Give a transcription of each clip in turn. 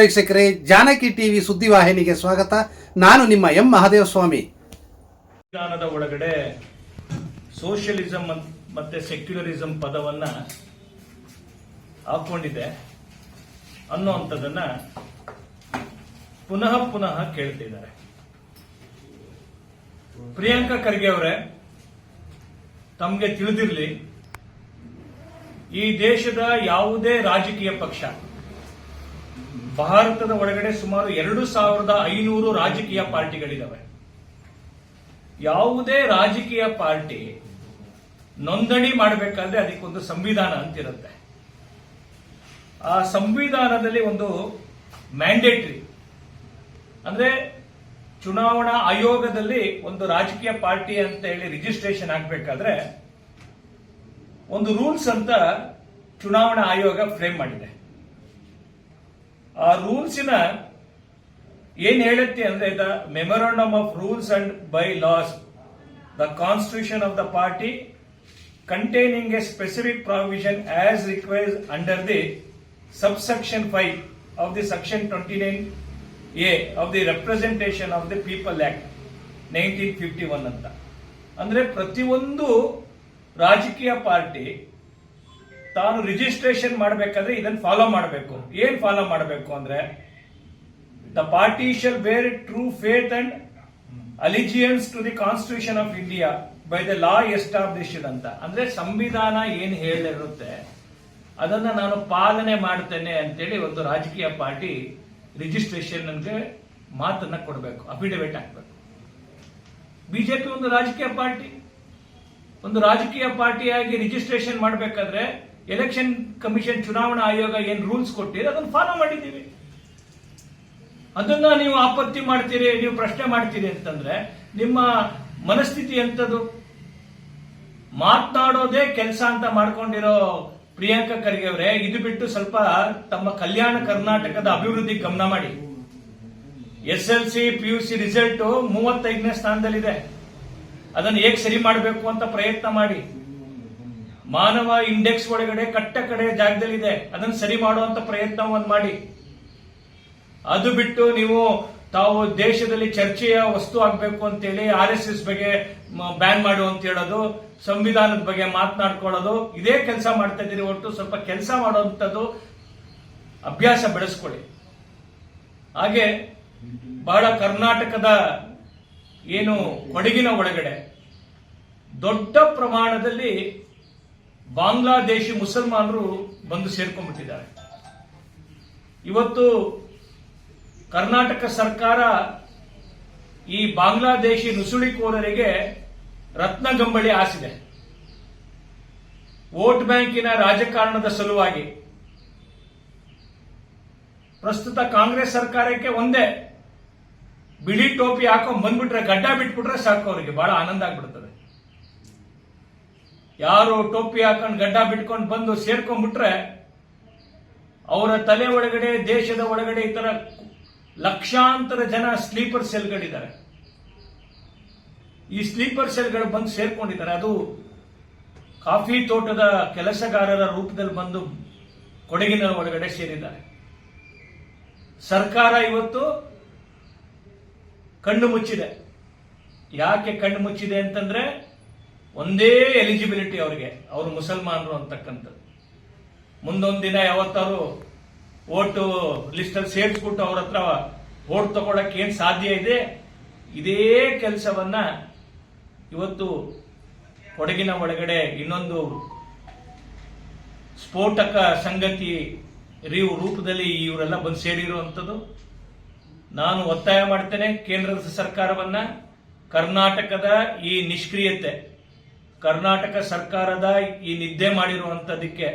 ವೀಕ್ಷಕರೇ, ಜಾನಕಿ ಟಿವಿ ಸುದ್ದಿವಾಹಿನಿಗೆ ಸ್ವಾಗತ. ನಾನು ನಿಮ್ಮ ಎಂ ಮಹಾದೇವಸ್ವಾಮಿ. ಸಂವಿಧಾನದ ಒಳಗಡೆ ಸೋಷಿಯಲಿಸಂ ಮತ್ತೆ ಸೆಕ್ಯುಲರಿಸಂ ಪದವನ್ನ ಹಾಕೊಂಡಿದೆ ಅನ್ನುವಂಥದ್ದನ್ನ ಪುನಃ ಪುನಃ ಕೇಳ್ತಿದ್ದಾರೆ. ಪ್ರಿಯಾಂಕಾ ಖರ್ಗೆ ಅವರೇ, ತಮಗೆ ತಿಳಿದಿರಲಿ, ಈ ದೇಶದ ಯಾವುದೇ ರಾಜಕೀಯ ಪಕ್ಷ ಭಾರತದ ಒಳಗಡೆ ಸುಮಾರು ಎರಡು ಸಾವಿರದ ಐನೂರು ರಾಜಕೀಯ ಪಾರ್ಟಿಗಳಿದಾವೆ. ಯಾವುದೇ ರಾಜಕೀಯ ಪಾರ್ಟಿ ನೋಂದಣಿ ಮಾಡಬೇಕಾದ್ರೆ ಅದಕ್ಕೊಂದು ಸಂವಿಧಾನ ಅಂತಿರುತ್ತೆ. ಆ ಸಂವಿಧಾನದಲ್ಲಿ ಒಂದು ಮ್ಯಾಂಡೇಟರಿ ಅಂದ್ರೆ ಚುನಾವಣಾ ಆಯೋಗದಲ್ಲಿ ಒಂದು ರಾಜಕೀಯ ಪಾರ್ಟಿ ಅಂತ ಹೇಳಿ ರಿಜಿಸ್ಟ್ರೇಷನ್ ಆಗಬೇಕಾದ್ರೆ ಒಂದು ರೂಲ್ಸ್ ಅಂತ ಚುನಾವಣಾ ಆಯೋಗ ಫ್ರೇಮ್ ಮಾಡಿದೆ. ಆ ರೂಲ್ಸಿನ ಏನ್ ಹೇಳುತ್ತೆ ಅಂದ್ರೆ the memorandum of rules and bylaws. The constitution of the party containing a specific provision as requires under the subsection five of the section twenty nine A of the representation of the people act nineteen fifty one ಅಂತ. ಅಂದ್ರೆ ಪ್ರತಿಯೊಂದು ರಾಜಕೀಯ party ತಾನು registration ಮಾಡಬೇಕಾದ್ರೆ ಇದನ್ನು follow ಮಾಡಬೇಕು. ಏನ್ follow ಮಾಡಬೇಕು ಅಂದ್ರೆ the party shall bear true faith and allegiance to the constitution of India by the law established ಅಂತ. ಅಂದ್ರೆ ಸಂವಿಧಾನ ಏನ್ ಹೇಳಿರುತ್ತೆ, ಅದನ್ನ ನಾನು ಪಾಲನೆ ಮಾಡ್ತೇನೆ ಅಂತೇಳಿ ಒಂದು ರಾಜಕೀಯ ಪಾರ್ಟಿ ರಿಜಿಸ್ಟ್ರೇಷನ್ ಮಾತನ್ನ ಕೊಡಬೇಕು ಅಫಿಡವಿಟ್ ಹಾಕ್ಬೇಕು. ಬಿಜೆಪಿ ಒಂದು ರಾಜಕೀಯ ಪಾರ್ಟಿ. ಒಂದು ರಾಜಕೀಯ ಪಾರ್ಟಿಯಾಗಿ ರಿಜಿಸ್ಟ್ರೇಷನ್ ಮಾಡಬೇಕಾದ್ರೆ ಎಲೆಕ್ಷನ್ ಕಮಿಷನ್ ಚುನಾವಣಾ ಆಯೋಗ ಏನ್ ರೂಲ್ಸ್ ಕೊಟ್ಟಿದೆ, ಅದನ್ನು ಫಾಲೋ ಮಾಡಿದ್ದೀವಿ. ಅದನ್ನ ನೀವು ಆಪತ್ತಿ ಮಾಡ್ತೀರಿ, ನೀವು ಪ್ರಶ್ನೆ ಮಾಡ್ತೀರಿ ಅಂತಂದ್ರೆ, ನಿಮ್ಮ ಮನಸ್ಥಿತಿ ಎಂಥದ್ದು ಮಾತನಾಡೋದೇ ಕೆಲಸ ಅಂತ ಮಾಡ್ಕೊಂಡಿರೋ ಪ್ರಿಯಾಂಕಾ ಖರ್ಗೆ ಅವರೇ, ಇದು ಬಿಟ್ಟು ಸ್ವಲ್ಪ ತಮ್ಮ ಕಲ್ಯಾಣ ಕರ್ನಾಟಕದ ಅಭಿವೃದ್ಧಿ ಗಮನ ಮಾಡಿ. S L C, P U C result ಮೂವತ್ತೈದನೇ ಸ್ಥಾನದಲ್ಲಿದೆ. ಅದನ್ನು ಹೇಗೆ ಸರಿ ಮಾಡಬೇಕು ಅಂತ ಪ್ರಯತ್ನ ಮಾಡಿ. ಮಾನವ ಇಂಡೆಕ್ಸ್ ಒಳಗಡೆ ಕಟ್ಟ ಕಡೆ ಜಾಗದಲ್ಲಿದೆ. ಅದನ್ನು ಸರಿ ಮಾಡುವಂತ ಪ್ರಯತ್ನವನ್ನು ಮಾಡಿ. ಅದು ಬಿಟ್ಟು ನೀವು ತಾವು ದೇಶದಲ್ಲಿ ಚರ್ಚೆಯ ವಸ್ತು ಆಗಬೇಕು ಅಂತೇಳಿ ಆರ್ ಎಸ್ ಎಸ್ ಬಗ್ಗೆ ಬ್ಯಾನ್ ಮಾಡು ಅಂತ ಹೇಳೋದು, ಸಂವಿಧಾನದ ಬಗ್ಗೆ ಮಾತನಾಡ್ಕೊಳ್ಳೋದು, ಇದೇ ಕೆಲಸ ಮಾಡ್ತಾ ಇದ್ದೀರಿ ಒಟ್ಟು ಸ್ವಲ್ಪ ಕೆಲಸ ಮಾಡುವಂಥದ್ದು ಅಭ್ಯಾಸ ಬೆಳೆಸ್ಕೊಳ್ಳಿ. ಹಾಗೆ ಬಹಳ ಕರ್ನಾಟಕದ ಏನು ಕೊಡಗಿನ ಒಳಗಡೆ ದೊಡ್ಡ ಪ್ರಮಾಣದಲ್ಲಿ ಬಾಂಗ್ಲಾದೇಶಿ ಮುಸಲ್ಮಾನರು ಬಂದು ಸೇರ್ಕೊಂಡ್ಬಿಟ್ಟಿದ್ದಾರೆ. ಇವತ್ತು ಕರ್ನಾಟಕ ಸರ್ಕಾರ ಈ ಬಾಂಗ್ಲಾದೇಶಿ ನುಸುಳಿಕೋರರಿಗೆ ರತ್ನಗಂಬಳಿ ಆಸಿದೆ ವೋಟ್ ಬ್ಯಾಂಕಿನ ರಾಜಕಾರಣದ ಸಲುವಾಗಿ ಪ್ರಸ್ತುತ ಕಾಂಗ್ರೆಸ್ ಸರ್ಕಾರಕ್ಕೆ ಒಂದೇ. ಬಿಳಿ ಟೋಪಿ ಹಾಕೊಂಡು ಬಂದ್ಬಿಟ್ರೆ ಗಡ್ಡ ಬಿಟ್ಬಿಟ್ರೆ ಸಾಕು ಅವರಿಗೆ. ಬಹಳ ಆನಂದ ಆಗ್ಬಿಡ್ತದೆ ಯಾರು ಟೋಪಿ ಹಾಕೊಂಡು ಗಡ್ಡ ಬಿಟ್ಕೊಂಡು ಬಂದು ಸೇರ್ಕೊಂಡ್ಬಿಟ್ರೆ ಅವರ ತಲೆ ಒಳಗಡೆ, ದೇಶದ ಒಳಗಡೆ ಈ ತರ ಲಕ್ಷಾಂತರ ಜನ ಸ್ಲೀಪರ್ ಸೆಲ್ಗಳಿದ್ದಾರೆ. ಈ ಸ್ಲೀಪರ್ ಸೆಲ್ಗಳು ಬಂದು ಸೇರ್ಕೊಂಡಿದ್ದಾರೆ. ಅದು ಕಾಫಿ ತೋಟದ ಕೆಲಸಗಾರರ ರೂಪದಲ್ಲಿ ಬಂದು ಕೊಡಗಿನ ಒಳಗಡೆ ಸೇರಿದ್ದಾರೆ. ಸರ್ಕಾರ ಇವತ್ತು ಕಣ್ಣು ಮುಚ್ಚಿದೆ. ಯಾಕೆ ಕಣ್ಣು ಮುಚ್ಚಿದೆ ಅಂತಂದ್ರೆ ಒಂದೇ ಎಲಿಜಿಬಿಲಿಟಿ ಅವರಿಗೆ, ಅವರು ಮುಸಲ್ಮಾನರು ಅಂತಕ್ಕಂಥದ್ದು. ಮುಂದೊಂದು ದಿನ ಯಾವತ್ತಾರು ಓಟು ಲಿಸ್ಟ್ ಅಲ್ಲಿ ಸೇರಿಸ್ಬಿಟ್ಟು ಅವ್ರ ಹತ್ರ ಓಟ್ ತಗೊಳಕ್ಕೆ ಏನ್ ಸಾಧ್ಯ ಇದೆ, ಇದೇ ಕೆಲಸವನ್ನ ಇವತ್ತು ಕೊಡಗಿನ ಒಳಗಡೆ ಇನ್ನೊಂದು ಸ್ಫೋಟಕ ಸಂಗತಿ ರೀವ್ ರೂಪದಲ್ಲಿ ಇವರೆಲ್ಲ ಬಂದು ಸೇರಿರುವಂಥದ್ದು. ನಾನು ಒತ್ತಾಯ ಮಾಡ್ತೇನೆ ಕೇಂದ್ರದ ಸರ್ಕಾರವನ್ನ. ಕರ್ನಾಟಕದ ಈ ನಿಷ್ಕ್ರಿಯತೆ ಕರ್ನಾಟಕ ಸರ್ಕಾರದ ಈ ನಿದ್ದೆ ಮಾಡಿರುವಂಥದ್ದಕ್ಕೆ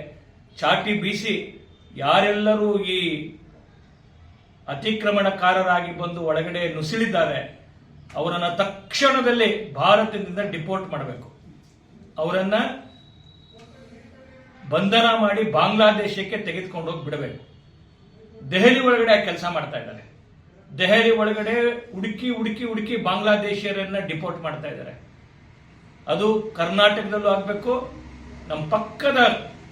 ಚಾಟಿ ಬೀಸಿ ಯಾರೆಲ್ಲರೂ ಈ ಅತಿಕ್ರಮಣಕಾರರಾಗಿ ಬಂದು ಒಳಗಡೆ ನುಸಿಳಿದ್ದಾರೆ ಅವರನ್ನ ತಕ್ಷಣದಲ್ಲಿ ಭಾರತದಿಂದ ಡಿಪೋರ್ಟ್ ಮಾಡಬೇಕು. ಅವರನ್ನ ಬಂಧನ ಮಾಡಿ ಬಾಂಗ್ಲಾದೇಶಕ್ಕೆ ತೆಗೆದುಕೊಂಡು ಹೋಗಿ ಬಿಡಬೇಕು. ದೆಹಲಿ ಒಳಗಡೆ ಕೆಲಸ ಮಾಡ್ತಾ ಇದ್ದಾರೆ. ದೆಹಲಿ ಒಳಗಡೆ ಹುಡುಕಿ ಹುಡುಕಿ ಹುಡುಕಿ ಬಾಂಗ್ಲಾದೇಶಿಯರನ್ನ ಡಿಪೋರ್ಟ್ ಮಾಡ್ತಾ ಇದ್ದಾರೆ. ಅದು ಕರ್ನಾಟಕದಲ್ಲೂ ಆಗಬೇಕು. ನಮ್ಮ ಪಕ್ಕದ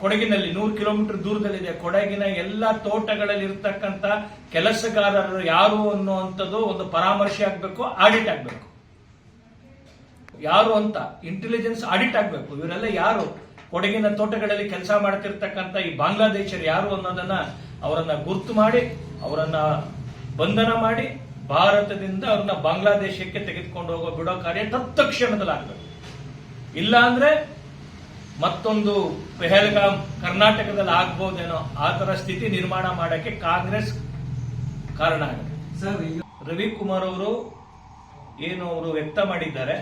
ಕೊಡಗಿನಲ್ಲಿ ನೂರು ಕಿಲೋಮೀಟರ್ ದೂರದಲ್ಲಿದೆ. ಕೊಡಗಿನ ಎಲ್ಲ ತೋಟಗಳಲ್ಲಿ ಇರ್ತಕ್ಕಂಥ ಕೆಲಸಗಾರರು ಯಾರು ಅನ್ನುವಂಥದ್ದು ಒಂದು ಪರಾಮರ್ಶೆ ಆಗ್ಬೇಕು, ಆಡಿಟ್ ಆಗ್ಬೇಕು. ಯಾರು ಅಂತ ಇಂಟೆಲಿಜೆನ್ಸ್ ಆಡಿಟ್ ಆಗ್ಬೇಕು. ಇವರೆಲ್ಲ ಯಾರು? ಕೊಡಗಿನ ತೋಟಗಳಲ್ಲಿ ಕೆಲಸ ಮಾಡ್ತಿರ್ತಕ್ಕಂಥ ಈ ಬಾಂಗ್ಲಾದೇಶರು ಯಾರು ಅನ್ನೋದನ್ನ ಅವರನ್ನ ಗುರ್ತು ಮಾಡಿ, ಅವರನ್ನ ಬಂಧನ ಮಾಡಿ, ಭಾರತದಿಂದ ಅವ್ರನ್ನ ಬಾಂಗ್ಲಾದೇಶಕ್ಕೆ ತೆಗೆದುಕೊಂಡು ಹೋಗೋ ಬಿಡೋ ಕಾರ್ಯ ತತ್ಕ್ಷಣದಲ್ಲಿ ಆಗ್ಬೇಕು ಇಲ್ಲ ಅಂದ್ರೆ ಮತ್ತೊಂದು ಪೆಹಲ್ಗಾಮ್ ಕರ್ನಾಟಕದಲ್ಲಿ ಆಗ್ಬೋದೇನೋ ಆ ತರ ಸ್ಥಿತಿ ನಿರ್ಮಾಣ ಮಾಡಕ್ಕೆ ಕಾಂಗ್ರೆಸ್ ಕಾರಣ ಆಗುತ್ತೆ ಸರ್ ಈಗ ರವಿಕುಮಾರ್ ಅವರು ಏನು ಅವರು ವ್ಯಕ್ತ ಮಾಡಿದ್ದಾರೆ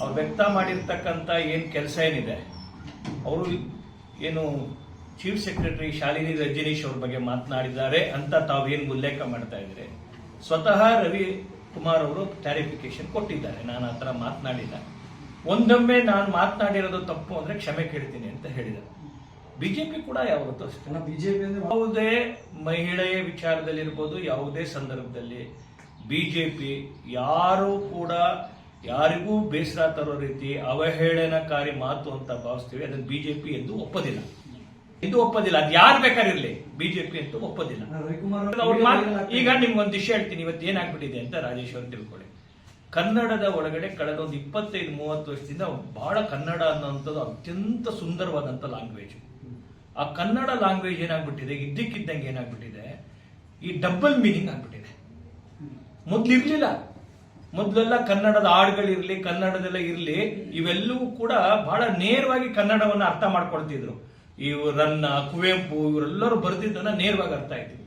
ಅವ್ರು ವ್ಯಕ್ತ ಮಾಡಿರ್ತಕ್ಕಂಥ ಏನು ಕೆಲಸ ಏನಿದೆ ಅವರು ಏನು ಚೀಫ್ ಸೆಕ್ರೆಟರಿ ಶಾಲಿನಿ ರಜನೀಶ್ ಅವ್ರ ಬಗ್ಗೆ ಮಾತನಾಡಿದ್ದಾರೆ ಅಂತ ತಾವೇನು ಉಲ್ಲೇಖ ಮಾಡ್ತಾ ಇದ್ರೆ. ಸ್ವತಃ ರವಿ ಕುಮಾರ್ ಅವರು ಕ್ಲಾರಿಫಿಕೇಶನ್ ಕೊಟ್ಟಿದ್ದಾರೆ ನಾನು ಆ ಥರ ಮಾತನಾಡಿಲ್ಲ. ಒಂದೊಮ್ಮೆ ನಾನು ಮಾತನಾಡಿರೋದು ತಪ್ಪು ಅಂದ್ರೆ ಕ್ಷಮೆ ಕೇಳ್ತೀನಿ ಅಂತ ಹೇಳಿದ. ಬಿಜೆಪಿ ಕೂಡ ಯಾವತ್ತು ಅಷ್ಟೇ. ಬಿಜೆಪಿ ಅಂದ್ರೆ ಯಾವುದೇ ಮಹಿಳೆಯ ವಿಚಾರದಲ್ಲಿರ್ಬೋದು ಯಾವುದೇ ಸಂದರ್ಭದಲ್ಲಿ ಬಿಜೆಪಿ ಯಾರು ಕೂಡ ಯಾರಿಗೂ ಬೇಸರ ತರೋ ರೀತಿ ಅವಹೇಳನಕಾರಿ ಮಾತು ಅಂತ ಭಾವಿಸ್ತೀವಿ. ಅದನ್ನು ಬಿಜೆಪಿ ಎಂದು ಒಪ್ಪದಿಲ್ಲ. ಇದು ಒಪ್ಪದಿಲ್ಲ. ಅದು ಯಾರು ಬೇಕಾಗಿರ್ಲಿ ಬಿಜೆಪಿ ಅಂತೂ ಒಪ್ಪದಿಲ್ಲ. ಈಗ ನಿಮ್ಗೊಂದು ವಿಷಯ ಹೇಳ್ತೀನಿ. ಇವತ್ತು ಏನಾಗ್ಬಿಟ್ಟಿದೆ ಅಂತ ರಾಜೇಶ್ ಅವರು ತಿಳ್ಕೊಳ್ಳಿ. ಕನ್ನಡದ ಒಳಗಡೆ ಕಳೆದ ಒಂದು ಇಪ್ಪತ್ತೈದು, ಮೂವತ್ತು ವರ್ಷದಿಂದ ಬಹಳ ಕನ್ನಡ ಅನ್ನೋಂಥದ್ದು ಅತ್ಯಂತ ಸುಂದರವಾದಂಥ ಲ್ಯಾಂಗ್ವೇಜ್ ಆ ಕನ್ನಡ ಲ್ಯಾಂಗ್ವೇಜ್ ಏನಾಗ್ಬಿಟ್ಟಿದೆ? ಇದ್ದಕ್ಕಿದ್ದಂಗೆ ಏನಾಗ್ಬಿಟ್ಟಿದೆ? ಈ ಡಬಲ್ ಮೀನಿಂಗ್ ಆಗ್ಬಿಟ್ಟಿದೆ. ಮೊದ್ಲಿರ್ಲಿಲ್ಲ ಮೊದಲೆಲ್ಲ ಕನ್ನಡದ ಹಾಡುಗಳಿರಲಿ ಕನ್ನಡದೆಲ್ಲ ಇರಲಿ, ಇವೆಲ್ಲವೂ ಕೂಡ ಬಹಳ ನೇರವಾಗಿ ಕನ್ನಡವನ್ನ ಅರ್ಥ ಮಾಡ್ಕೊಳ್ತಿದ್ರು. ಇವರನ್ನ ರನ್ನ, ಕುವೆಂಪು, ಇವರೆಲ್ಲರೂ ಬರೆದಿದ್ದನ್ನ ನೇರವಾಗಿ ಅರ್ಥ ಆಯ್ತು.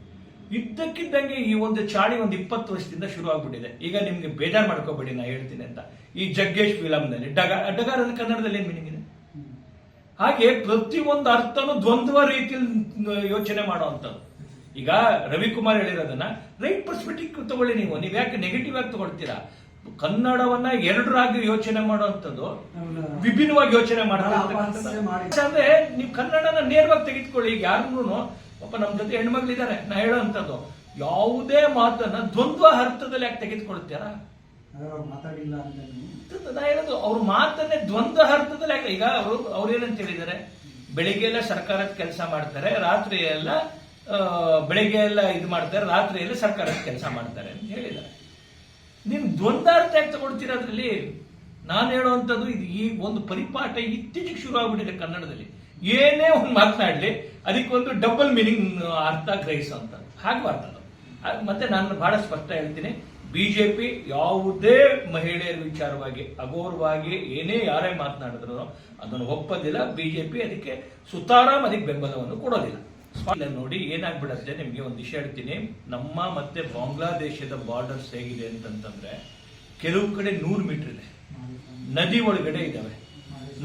ಇದ್ದಕ್ಕಿದ್ದಂಗೆ ಈ ಒಂದು ಚಾಳಿ ಒಂದು ಇಪ್ಪತ್ತು ವರ್ಷದಿಂದ ಶುರು ಆಗ್ಬಿಟ್ಟಿದೆ ಈಗ ನಿಮ್ಗೆ ಬೇಜಾರ್ ಮಾಡ್ಕೋಬೇಡಿ ನಾ ಹೇಳ್ತೀನಿ ಅಂತ. ಈ ಜಗ್ಗೇಶ್ ಫಿಲಂನಲ್ಲಿ ಡಗ ಡಗಾರ ಕನ್ನಡದಲ್ಲಿ ಏನ್ ಮೀನಿಂಗ್ ಇದೆ? ಹಾಗೆ ಪ್ರತಿಯೊಂದು ಅರ್ಥನು ದ್ವಂದ್ವ ರೀತಿಯಲ್ಲಿ ಯೋಚನೆ ಮಾಡುವಂಥದ್ದು ಈಗ ರವಿಕುಮಾರ್ ಹೇಳಿರೋದನ್ನ ರೈಟ್ ಪರ್ಸ್ಪೆಕ್ಟಿವ್ ತಗೊಳ್ಳಿ ನೀವು ನೀವು ಯಾಕೆ ನೆಗೆಟಿವ್ ಆಗಿ ತಗೊಳ್ತೀರಾ? ಕನ್ನಡವನ್ನ ಎರಡರಾಗಿ ಯೋಚನೆ ಮಾಡುವಂಥದ್ದು ವಿಭಿನ್ನವಾಗಿ ಯೋಚನೆ ಮಾಡಲ್ಲ ಅಂದ್ರೆ ನೀವು ಕನ್ನಡನ ನೇರವಾಗಿ ತೆಗೆದುಕೊಳ್ಳಿ ಈಗ ಯಾರನ್ನೂ ಒಬ್ಬ ನಮ್ಮ ಜೊತೆ ಹೆಣ್ಮಕ್ಳಿದ್ದಾರೆ ನಾ ಹೇಳೋವಂಥದ್ದು ಯಾವುದೇ ಮಾತನ್ನ ದ್ವಂದ್ವ ಅರ್ಥದಲ್ಲಿ ಯಾಕೆ ತೆಗೆದುಕೊಳ್ತೀರಾ ಮಾತಾಡಿಲ್ಲ ಅಂತ. ನಾ ಹೇಳೋದು ಅವ್ರ ಮಾತನ್ನೇ ದ್ವಂದ್ವ ಅರ್ಥದಲ್ಲಿ ಯಾಕೆ ಈಗ ಅವರು ಅವ್ರು ಏನಂತ ಹೇಳಿದ್ದಾರೆ? ಬೆಳಿಗ್ಗೆ ಎಲ್ಲ ಸರ್ಕಾರದ ಕೆಲಸ ಮಾಡ್ತಾರೆ ರಾತ್ರಿ ಎಲ್ಲ ಬೆಳಿಗ್ಗೆ ಎಲ್ಲ ಇದು ಮಾಡ್ತಾರೆ ರಾತ್ರಿ ಎಲ್ಲ ಸರ್ಕಾರದ ಕೆಲಸ ಮಾಡ್ತಾರೆ ಅಂತ ಹೇಳಿದ್ದಾರೆ. ನೀವು ದ್ವಂದ್ವಾರ್ಥ ಯಾಕೆ ತಗೊಳ್ತೀರಾ ಅದರಲ್ಲಿ? ನಾನು ಹೇಳುವಂಥದ್ದು ಇದು ಈ ಒಂದು ಪರಿಪಾಠ ಇತ್ತೀಚೆಗೆ ಶುರು ಆಗ್ಬಿಟ್ಟಿದೆ ಕನ್ನಡದಲ್ಲಿ. ಏನೇ ಒಂದು ಮಾತನಾಡ್ಲಿ ಅದಕ್ಕೊಂದು ಡಬಲ್ ಮೀನಿಂಗ್ ಅರ್ಥ ಗ್ರಹಿಸುವಂತ ಹಾಗೆ ಬರ್ತದೆ ಮತ್ತೆ ನಾನು ಬಹಳ ಸ್ಪಷ್ಟ ಹೇಳ್ತೀನಿ, ಬಿಜೆಪಿ ಯಾವುದೇ ಮಹಿಳೆಯರ ವಿಚಾರವಾಗಿ ಅಗೌರವಾಗಿ ಏನೇ ಯಾರೇ ಮಾತನಾಡಿದ್ರು ಅದನ್ನು ಒಪ್ಪೋದಿಲ್ಲ, ಬಿಜೆಪಿ ಅದಕ್ಕೆ ಸುತಾರಾಮ್ ಅದಕ್ಕೆ ಬೆಂಬಲವನ್ನು ಕೊಡೋದಿಲ್ಲ. ನೋಡಿ ಏನಾಗ್ಬಿಡತ್ತೆ, ನಿಮ್ಗೆ ಒಂದು ವಿಷಯ ಹೇಳ್ತೀನಿ. ನಮ್ಮ ಮತ್ತೆ ಬಾಂಗ್ಲಾದೇಶದ ಬಾರ್ಡರ್ಸ್ ಹೇಗಿದೆ ಅಂತಂತಂದ್ರೆ, ಕೆಲವು ಕಡೆ ನೂರು ಮೀಟರ್ ಇದೆ. ನದಿ ಒಳಗಡೆ ಇದ್ದಾವೆ.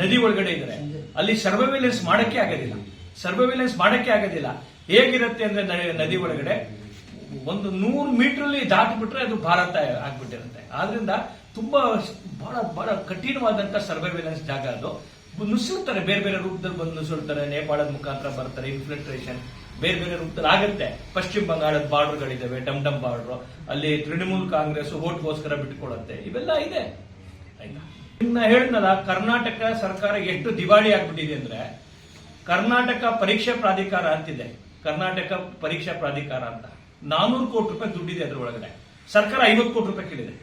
ನದಿ ಒಳಗಡೆ ಇದ್ದಾರೆ. ಅಲ್ಲಿ ಸರ್ವೈಲೆನ್ಸ್ ಮಾಡಕ್ಕೆ ಆಗೋದಿಲ್ಲ. ಸರ್ವೈಲೆನ್ಸ್ ಮಾಡಕ್ಕೆ ಆಗೋದಿಲ್ಲ. ಹೇಗಿರುತ್ತೆ ಅಂದ್ರೆ ನದಿ ಒಳಗಡೆ ಒಂದು ನೂರು ಮೀಟರ್ ದಾಟಿಬಿಟ್ರೆ ಅದು ಭಾರತ ಆಗ್ಬಿಟ್ಟಿರುತ್ತೆ. ಆದ್ರಿಂದ ತುಂಬಾ ಬಹಳ ಬಹಳ ಕಠಿಣವಾದಂತ ಸರ್ವೈಲೆನ್ಸ್ ಜಾಗ ಅದು. ನುಸುಳ್ತಾರೆ, ಬೇರೆ ಬೇರೆ ರೂಪದಲ್ಲಿ ಬಂದು ನುಸುಳ್ತಾರೆ, ನೇಪಾಳದ ಮುಖಾಂತರ ಬರ್ತಾರೆ ಇನ್ಫಿಲ್ಟ್ರೇಷನ್ ಬೇರೆ ಬೇರೆ ರೂಪದಲ್ಲಿ ಆಗುತ್ತೆ. ಪಶ್ಚಿಮ ಬಂಗಾಳದ ಬಾರ್ಡರ್ಗಳಿದ್ದಾವೆ ಡಮ್ ಡಮ್ ಬಾರ್ಡರ್ ಅಲ್ಲಿ ತೃಣಮೂಲ್ ಕಾಂಗ್ರೆಸ್ ಓಟ್ಗೋಸ್ಕರ ಬಿಟ್ಕೊಳತ್ತೆ. ಇವೆಲ್ಲ ಇದೆ. ಆಯ್ತಾ? ಇನ್ನ ಹೇಳಿದ್ನಲ್ಲ ಕರ್ನಾಟಕ ಸರ್ಕಾರ ಎಷ್ಟು ದಿವಾಳಿ ಆಗ್ಬಿಟ್ಟಿದೆ ಅಂದ್ರೆ, ಕರ್ನಾಟಕ ಪರೀಕ್ಷಾ ಪ್ರಾಧಿಕಾರ ಅಂತಿದೆ. ಕರ್ನಾಟಕ ಪರೀಕ್ಷಾ ಪ್ರಾಧಿಕಾರ ಅಂತ. ನಾನೂರು ಕೋಟಿ ರೂಪಾಯಿ ದುಡ್ಡಿದೆ ಅದ್ರ ಒಳಗಡೆ ಸರ್ಕಾರ ಐವತ್ತು ಕೋಟಿ ರೂಪಾಯಿ ಕೇಳಿದೆ.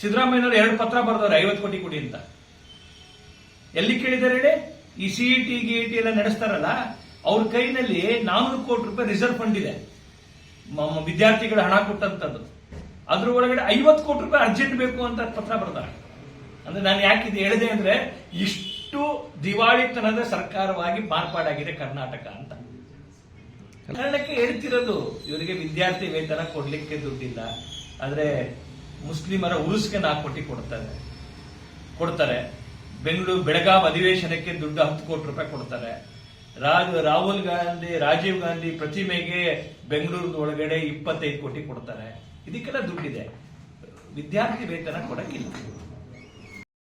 ಸಿದ್ದರಾಮಯ್ಯನವರು ಎರಡು ಪತ್ರ ಬರೆದವ್ರೆ ಐವತ್ತು ಕೋಟಿ ಕೊಡಿ ಅಂತ. ಎಲ್ಲಿ ಕೇಳಿದಾರೆ ಹೇಳಿ? ಈ ಸಿಇಟಿ ಗಿಇಟಿ ಎಲ್ಲ ನಡೆಸ್ತಾರಲ್ಲ, ಅವ್ರ ಕೈನಲ್ಲಿ ನಾನೂರು ಕೋಟಿ ರೂಪಾಯಿ ರಿಸರ್ವ್ ಫಂಡ್ ಇದೆ. ವಿದ್ಯಾರ್ಥಿಗಳು ಹಣ ಕೊಟ್ಟಂತದ್ದು. ಅದ್ರ ಒಳಗಡೆ ಐವತ್ತು ಕೋಟಿ ರೂಪಾಯಿ ಅರ್ಜೆಂಟ್ ಬೇಕು ಅಂತ ಪತ್ರ ಬರ್ತಾರೆ ಅಂದ್ರೆ ನಾನು ಯಾಕೆ ಇದು ಹೇಳಿದೆ ಅಂದ್ರೆ ಇಷ್ಟು ದಿವಾಳಿತನದ ಸರ್ಕಾರವಾಗಿ ಮಾರ್ಪಾಡಾಗಿದೆ ಕರ್ನಾಟಕ ಅಂತ. ಕಾರಣಕ್ಕೆ ಹೇಳ್ತಿರೋದು, ಇವರಿಗೆ ವಿದ್ಯಾರ್ಥಿ ವೇತನ ಕೊಡ್ಲಿಕ್ಕೆ ದುಡ್ಡಿಲ್ಲ, ಆದ್ರೆ ಮುಸ್ಲಿಮರ ಉರುಸ್ಗೆ ನಾಲ್ಕು ಕೋಟಿ ಕೊಡ್ತಾರೆ. ಕೊಡ್ತಾರೆ. ಬೆಂಗಳೂರು ಬೆಳಗಾವಿ ಅಧಿವೇಶನಕ್ಕೆ ದುಡ್ಡು ಹತ್ತು ಕೋಟಿ ರೂಪಾಯಿ ಕೊಡ್ತಾರೆ. ರಾಜ್, ರಾಹುಲ್ ಗಾಂಧಿ, ರಾಜೀವ್ ಗಾಂಧಿ ಪ್ರತಿಮೆಗೆ ಬೆಂಗಳೂರಿನ ಒಳಗಡೆ ಇಪ್ಪತ್ತೈದು ಕೋಟಿ ಕೊಡ್ತಾರೆ. ಇದಕ್ಕೆಲ್ಲ ದುಡ್ಡಿದೆ. ವಿದ್ಯಾರ್ಥಿ ವೇತನ ಕೊಡಕ್ಕಿಲ್ಲ